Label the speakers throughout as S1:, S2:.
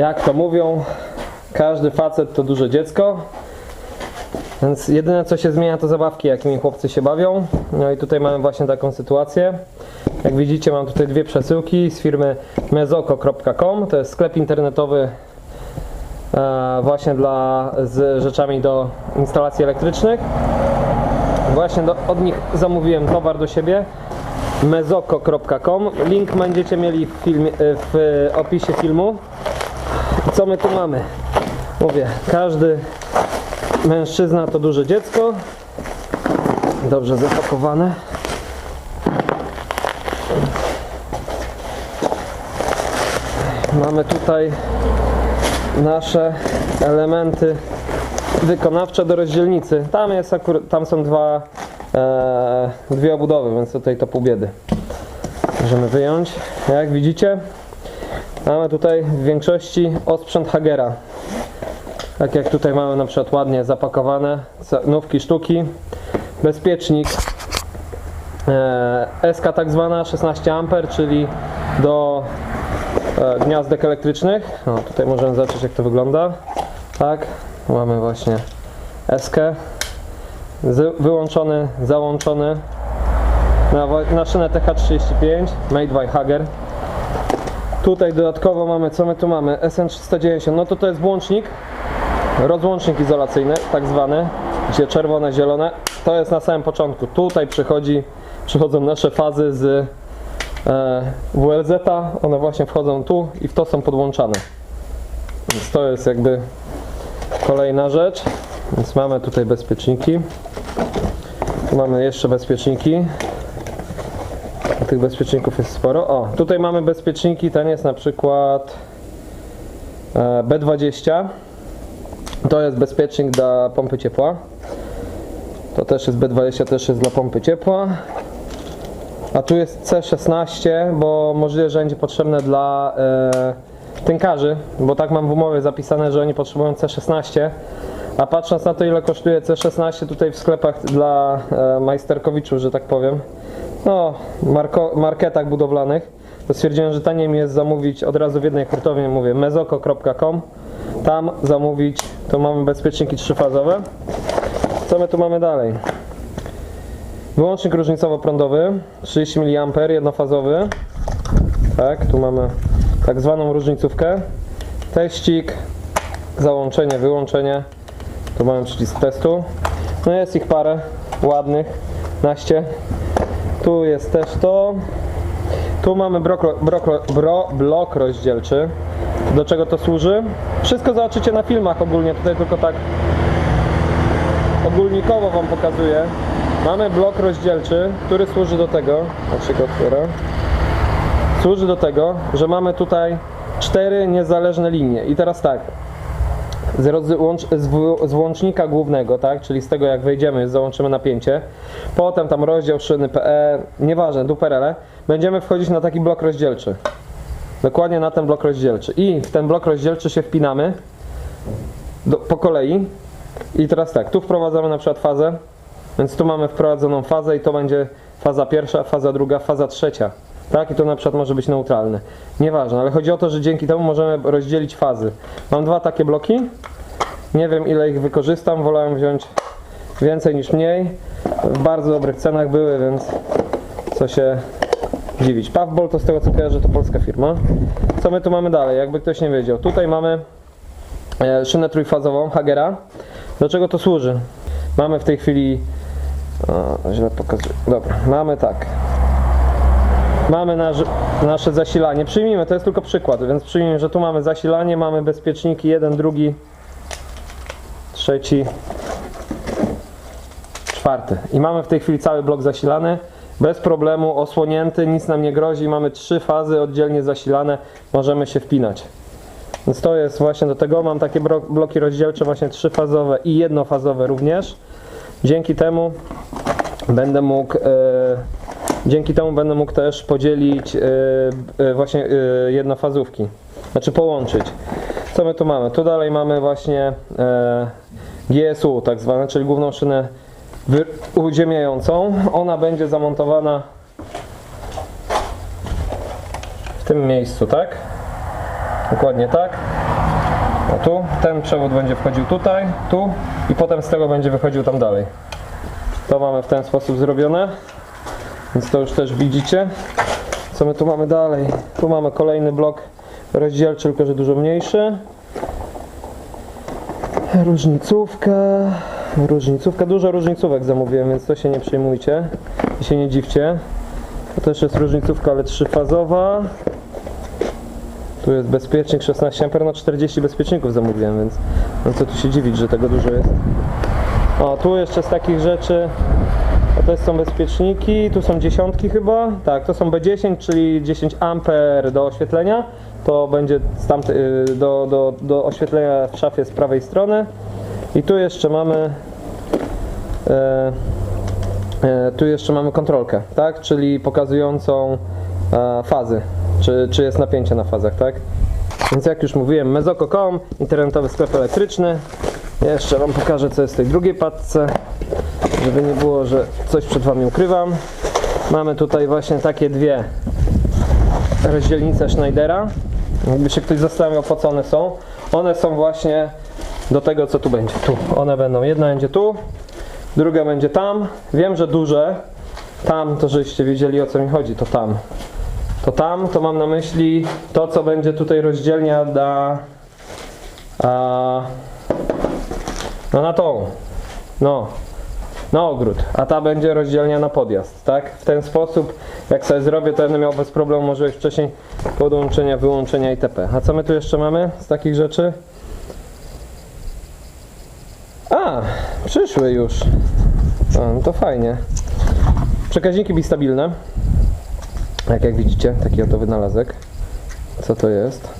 S1: Jak to mówią, każdy facet to duże dziecko. Więc jedyne co się zmienia to zabawki, jakimi chłopcy się bawią. No i tutaj mamy właśnie taką sytuację. Jak widzicie mam tutaj dwie przesyłki z firmy mezoko.com. To jest sklep internetowy e, właśnie dla, z rzeczami do instalacji elektrycznych. Właśnie do, od nich zamówiłem towar do siebie mezoko.com. Link będziecie mieli w, filmie, w opisie filmu. Co my tu mamy? Mówię, każdy mężczyzna to duże dziecko. Dobrze zapakowane. Mamy tutaj nasze elementy wykonawcze do rozdzielnicy. Tam, jest akur- tam są dwa, e, dwie obudowy, więc tutaj to pół biedy. Możemy wyjąć. Jak widzicie, mamy tutaj w większości osprzęt Hagera. Tak jak tutaj mamy na przykład ładnie zapakowane nówki sztuki, bezpiecznik e, SK tak zwana 16 A, czyli do e, gniazdek elektrycznych. O, tutaj możemy zobaczyć jak to wygląda. Tak, mamy właśnie SK wyłączony, załączony na, na szynę TH35 made by Hager. Tutaj dodatkowo mamy, co my tu mamy? SN390, no to to jest włącznik, rozłącznik izolacyjny, tak zwany, gdzie czerwone, zielone, to jest na samym początku. Tutaj przychodzi, przychodzą nasze fazy z e, WLZ-a, one właśnie wchodzą tu i w to są podłączane. Więc to jest jakby kolejna rzecz. Więc mamy tutaj bezpieczniki. Tu mamy jeszcze bezpieczniki. Tych bezpieczników jest sporo. O, tutaj mamy bezpieczniki, ten jest na przykład e, B20. To jest bezpiecznik dla pompy ciepła. To też jest B20, też jest dla pompy ciepła. A tu jest C16, bo możliwe, że będzie potrzebne dla e, tynkarzy, bo tak mam w umowie zapisane, że oni potrzebują C16. A patrząc na to, ile kosztuje C16 tutaj w sklepach dla e, majsterkowiczów, że tak powiem, no, marko, marketach budowlanych, to stwierdziłem, że taniej mi jest zamówić od razu w jednej hurtowni, mówię, mezoko.com. Tam zamówić, to mamy bezpieczniki trzyfazowe. Co my tu mamy dalej? Wyłącznik różnicowo-prądowy 30 mA jednofazowy. Tak, tu mamy tak zwaną różnicówkę. Teścik, załączenie, wyłączenie. Tu mamy przycisk testu. No jest ich parę ładnych, naście. Tu jest też to. Tu mamy brok, brok, bro, blok rozdzielczy. Do czego to służy? Wszystko zobaczycie na filmach ogólnie, tutaj tylko tak ogólnikowo Wam pokazuję. Mamy blok rozdzielczy, który służy do tego, na przykład otwieram, służy do tego, że mamy tutaj cztery niezależne linie. I teraz tak, z, z łącznika głównego, tak, czyli z tego jak wejdziemy, załączymy napięcie, potem tam rozdział szyny PE, nieważne, duperele, będziemy wchodzić na taki blok rozdzielczy. Dokładnie na ten blok rozdzielczy. I w ten blok rozdzielczy się wpinamy do, po kolei. I teraz tak, tu wprowadzamy na przykład fazę, więc tu mamy wprowadzoną fazę i to będzie faza pierwsza, faza druga, faza trzecia. Tak, i to na przykład może być neutralne. Nieważne, ale chodzi o to, że dzięki temu możemy rozdzielić fazy. Mam dwa takie bloki. Nie wiem ile ich wykorzystam, wolałem wziąć więcej niż mniej. W bardzo dobrych cenach były, więc co się dziwić. Puffball to z tego co kojarzę to polska firma. Co my tu mamy dalej, jakby ktoś nie wiedział. Tutaj mamy e, szynę trójfazową Hagera. Do czego to służy? Mamy w tej chwili. O, źle pokazuję. Dobra, mamy tak. Mamy nasz, nasze zasilanie. Przyjmijmy, to jest tylko przykład, więc przyjmijmy, że tu mamy zasilanie, mamy bezpieczniki, jeden, drugi, trzeci, czwarty. I mamy w tej chwili cały blok zasilany. Bez problemu, osłonięty, nic nam nie grozi. Mamy trzy fazy oddzielnie zasilane, możemy się wpinać. Więc to jest właśnie do tego. Mam takie bloki rozdzielcze, właśnie trzyfazowe i jednofazowe również. Dzięki temu będę mógł, e, dzięki temu będę mógł też podzielić e, właśnie e, jednofazówki, znaczy połączyć. Co my tu mamy? Tu dalej mamy właśnie GSU, tak zwane, czyli główną szynę uziemiającą. Ona będzie zamontowana w tym miejscu, tak? Dokładnie tak. tu, ten przewód będzie wchodził tutaj, tu i potem z tego będzie wychodził tam dalej. To mamy w ten sposób zrobione, więc to już też widzicie. Co my tu mamy dalej? Tu mamy kolejny blok rozdzielczy, tylko że dużo mniejszy. Różnicówka, różnicówka, dużo różnicówek zamówiłem, więc to się nie przejmujcie i się nie dziwcie. To też jest różnicówka, ale trzyfazowa. Tu jest bezpiecznik 16 A, no 40 bezpieczników zamówiłem, więc no co tu się dziwić, że tego dużo jest. O, tu jeszcze z takich rzeczy, a to są bezpieczniki, tu są dziesiątki chyba, tak, to są B10, czyli 10 A do oświetlenia, to będzie stamty, y, do, do, do oświetlenia w szafie z prawej strony. I tu jeszcze mamy e, e, tu jeszcze mamy kontrolkę, tak, czyli pokazującą e, fazy, czy, czy jest napięcie na fazach, tak. Więc jak już mówiłem, mezoko.com, internetowy sklep elektryczny. Jeszcze Wam pokażę, co jest w tej drugiej paczce, żeby nie było, że coś przed Wami ukrywam. Mamy tutaj właśnie takie dwie rozdzielnice Schneidera. Jakby się ktoś zastanawiał, po co one są. One są właśnie do tego, co tu będzie. Tu. One będą. Jedna będzie tu, druga będzie tam. Wiem, że duże. Tam, to żeście wiedzieli, o co mi chodzi, to tam. To tam, to mam na myśli to, co będzie tutaj rozdzielnia da a, no na tą, no, na ogród, a ta będzie rozdzielnia na podjazd, tak? W ten sposób, jak sobie zrobię, to będę miał bez problemu możliwość wcześniej podłączenia, wyłączenia itp. A co my tu jeszcze mamy z takich rzeczy? A, przyszły już. A, no to fajnie. Przekaźniki bistabilne. Jak, jak widzicie, taki oto wynalazek. Co to jest?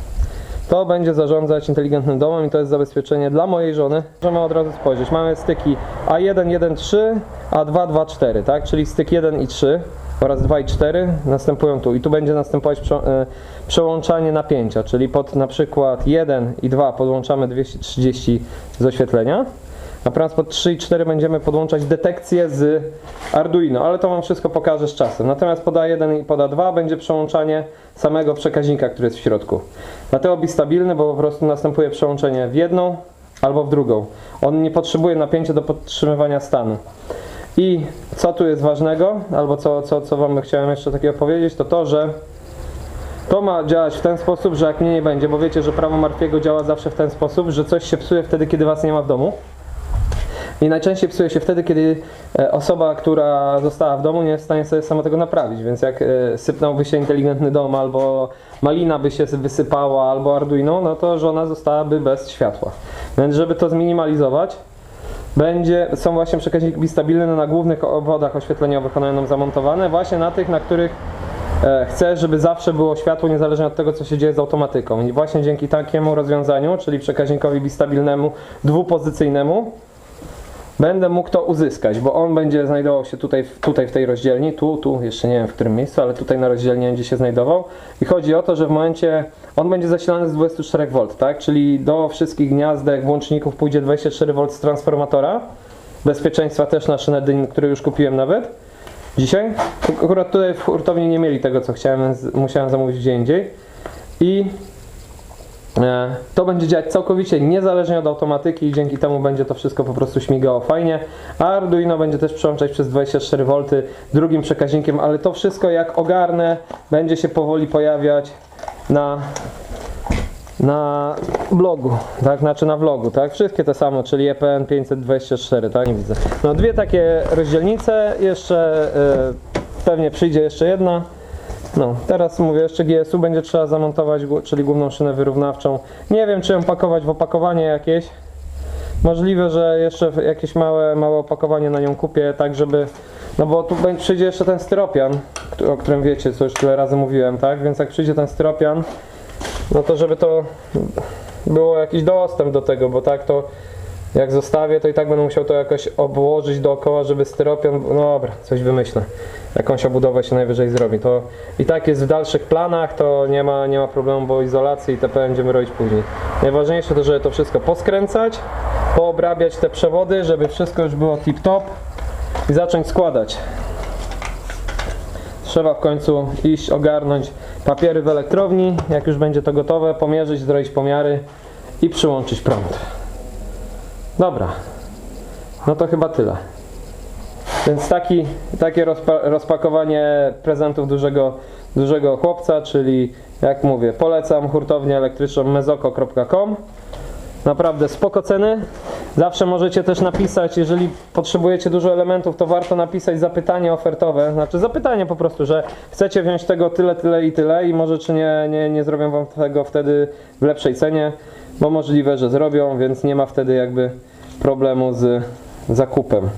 S1: To będzie zarządzać inteligentnym domem i to jest zabezpieczenie dla mojej żony. Możemy od razu spojrzeć. Mamy styki A1, 1, 3, A2, 2, 4, tak? Czyli styk 1 i 3 oraz 2 i 4 następują tu. I tu będzie następować e, przełączanie napięcia, czyli pod na przykład 1 i 2 podłączamy 230 z oświetlenia. Natomiast pod 3 i 4 będziemy podłączać detekcję z Arduino, ale to Wam wszystko pokażę z czasem. Natomiast pod A1 i pod A2 będzie przełączanie samego przekaźnika, który jest w środku. Dlatego bistabilny, bo po prostu następuje przełączenie w jedną albo w drugą. On nie potrzebuje napięcia do podtrzymywania stanu. I co tu jest ważnego, albo co, co, co Wam chciałem jeszcze takiego powiedzieć, to to, że to ma działać w ten sposób, że jak mnie nie będzie, bo wiecie, że prawo Marfiego działa zawsze w ten sposób, że coś się psuje wtedy, kiedy Was nie ma w domu. I najczęściej psuje się wtedy, kiedy e, osoba, która została w domu, nie jest w stanie sobie sama tego naprawić. Więc jak e, sypnąłby się inteligentny dom, albo malina by się wysypała, albo Arduino, no to żona zostałaby bez światła. Więc żeby to zminimalizować, będzie, są właśnie przekaźniki bistabilne na głównych obwodach oświetleniowych, one będą zamontowane, właśnie na tych, na których e, chcę, żeby zawsze było światło, niezależnie od tego, co się dzieje z automatyką. I właśnie dzięki takiemu rozwiązaniu, czyli przekaźnikowi bistabilnemu, dwupozycyjnemu, będę mógł to uzyskać, bo on będzie znajdował się tutaj, tutaj w tej rozdzielni, tu, tu, jeszcze nie wiem w którym miejscu, ale tutaj na rozdzielni będzie się znajdował. I chodzi o to, że w momencie, on będzie zasilany z 24 V, tak? Czyli do wszystkich gniazdek, włączników pójdzie 24 V z transformatora. Bezpieczeństwa też na szynę który już kupiłem nawet dzisiaj. Akurat tutaj w hurtowni nie mieli tego, co chciałem, musiałem zamówić gdzie indziej. I To będzie działać całkowicie niezależnie od automatyki i dzięki temu będzie to wszystko po prostu śmigało fajnie. Arduino będzie też przełączać przez 24V drugim przekaźnikiem, ale to wszystko jak ogarnę będzie się powoli pojawiać na na blogu, tak, znaczy na vlogu, tak, wszystkie te same, czyli E EPN 524, tak, nie widzę. No dwie takie rozdzielnice, jeszcze e, pewnie przyjdzie jeszcze jedna. No, teraz mówię, jeszcze GSU będzie trzeba zamontować, czyli główną szynę wyrównawczą. Nie wiem, czy ją pakować w opakowanie jakieś. Możliwe, że jeszcze jakieś małe, małe opakowanie na nią kupię, tak żeby. No bo tu przyjdzie jeszcze ten styropian, o którym wiecie, co już tyle razy mówiłem, tak? Więc jak przyjdzie ten styropian, no to żeby to było jakiś dostęp do tego, bo tak to jak zostawię, to i tak będę musiał to jakoś obłożyć dookoła, żeby styropian. No dobra, coś wymyślę. Jakąś obudowę się najwyżej zrobi. To i tak jest w dalszych planach, to nie ma, nie ma problemu, bo izolacji i TP będziemy robić później. Najważniejsze to, żeby to wszystko poskręcać, poobrabiać te przewody, żeby wszystko już było tip-top i zacząć składać. Trzeba w końcu iść, ogarnąć papiery w elektrowni, jak już będzie to gotowe, pomierzyć, zrobić pomiary i przyłączyć prąd. Dobra, no to chyba tyle. Więc taki, takie rozpa rozpakowanie prezentów dużego, dużego chłopca, czyli jak mówię, polecam hurtownię elektryczną mezoko.com. Naprawdę spoko ceny. Zawsze możecie też napisać, jeżeli potrzebujecie dużo elementów, to warto napisać zapytanie ofertowe. Znaczy zapytanie po prostu, że chcecie wziąć tego tyle, tyle i tyle i może czy nie, nie, nie zrobią wam tego wtedy w lepszej cenie, bo możliwe, że zrobią, więc nie ma wtedy jakby problemu z zakupem.